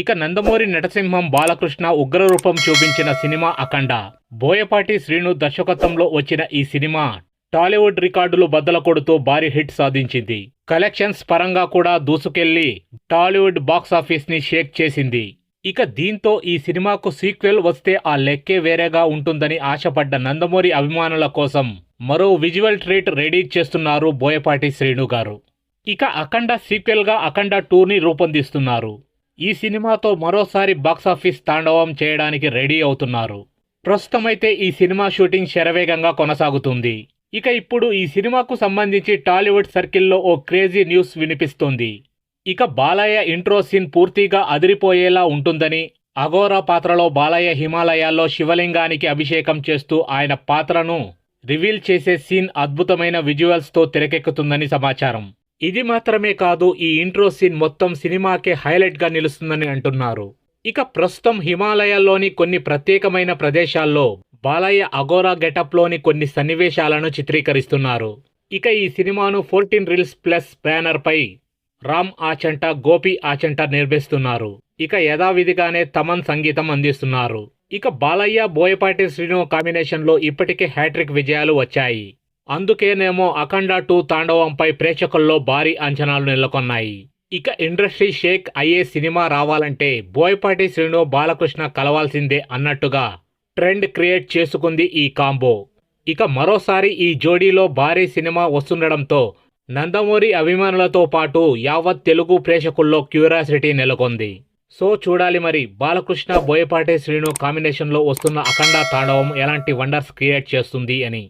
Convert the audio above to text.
ఇక నందమూరి నటసింహం బాలకృష్ణ ఉగ్రరూపం చూపించిన సినిమా అఖండ. బోయపాటి శ్రీను దర్శకత్వంలో వచ్చిన ఈ సినిమా టాలీవుడ్ రికార్డులు బద్దల కొడుతూ భారీ హిట్ సాధించింది. కలెక్షన్స్ పరంగా కూడా దూసుకెళ్ళి టాలీవుడ్ బాక్సాఫీస్ని షేక్ చేసింది. ఇక దీంతో ఈ సినిమాకు సీక్వెల్ వస్తే ఆ లెక్కే వేరేగా ఉంటుందని ఆశపడ్డ నందమూరి అభిమానుల కోసం మరో విజువల్ ట్రీట్ రెడీ చేస్తున్నారు బోయపాటి శ్రీను గారు. ఇక అఖండ సీక్వెల్గా అఖండ టూని రూపొందిస్తున్నారు. ఈ సినిమాతో మరోసారి బాక్సాఫీస్ తాండవం చేయడానికి రెడీ అవుతున్నారు. ప్రస్తుతమైతే ఈ సినిమా షూటింగ్ శరవేగంగా కొనసాగుతుంది. ఇక ఇప్పుడు ఈ సినిమాకు సంబంధించి టాలీవుడ్ సర్కిల్లో ఓ క్రేజీ న్యూస్ వినిపిస్తోంది. ఇక బాలయ్య ఇంట్రో సీన్ పూర్తిగా అదిరిపోయేలా ఉంటుందని అఘోరా పాత్రలో బాలయ్య హిమాలయాల్లో శివలింగానికి అభిషేకం చేస్తూ ఆయన పాత్రను రివీల్ చేసే సీన్ అద్భుతమైన విజువల్స్తో తెరకెక్కుతుందని సమాచారం. ఇది మాత్రమే కాదు ఈ ఇంట్రో సీన్ మొత్తం సినిమాకే హైలైట్గా నిలుస్తుందని అంటున్నారు. ఇక ప్రస్తుతం హిమాలయాల్లోని కొన్ని ప్రత్యేకమైన ప్రదేశాల్లో బాలయ్య అగోరా గెటప్లోని కొన్ని సన్నివేశాలను చిత్రీకరిస్తున్నారు. ఇక ఈ సినిమాను ఫోర్టీన్ రీల్స్ ప్లస్ బ్యానర్పై రామ్ ఆచంట గోపి ఆచంట నిర్మిస్తున్నారు. ఇక యథావిధిగానే తమన్ సంగీతం అందిస్తున్నారు. ఇక బాలయ్య బోయపాటి శ్రీను కాంబినేషన్లో ఇప్పటికే హ్యాట్రిక్ విజయాలు వచ్చాయి. అందుకేనేమో అఖండ టూ తాండవంపై ప్రేక్షకుల్లో భారీ అంచనాలు నెలకొన్నాయి. ఇక ఇండస్ట్రీ షేక్ అయ్యే సినిమా రావాలంటే బోయపాటి శ్రీను బాలకృష్ణ కలవాల్సిందే అన్నట్టుగా ట్రెండ్ క్రియేట్ చేసుకుంది ఈ కాంబో. ఇక మరోసారి ఈ జోడీలో భారీ సినిమా వస్తుండడంతో నందమూరి అభిమానులతో పాటు యావత్ తెలుగు ప్రేక్షకుల్లో క్యూరియాసిటీ నెలకొంది. సో చూడాలి మరి బాలకృష్ణ బోయపాటి శ్రీను కాంబినేషన్లో వస్తున్న అఖండ తాండవం ఎలాంటి వండర్స్ క్రియేట్ చేస్తుంది అని.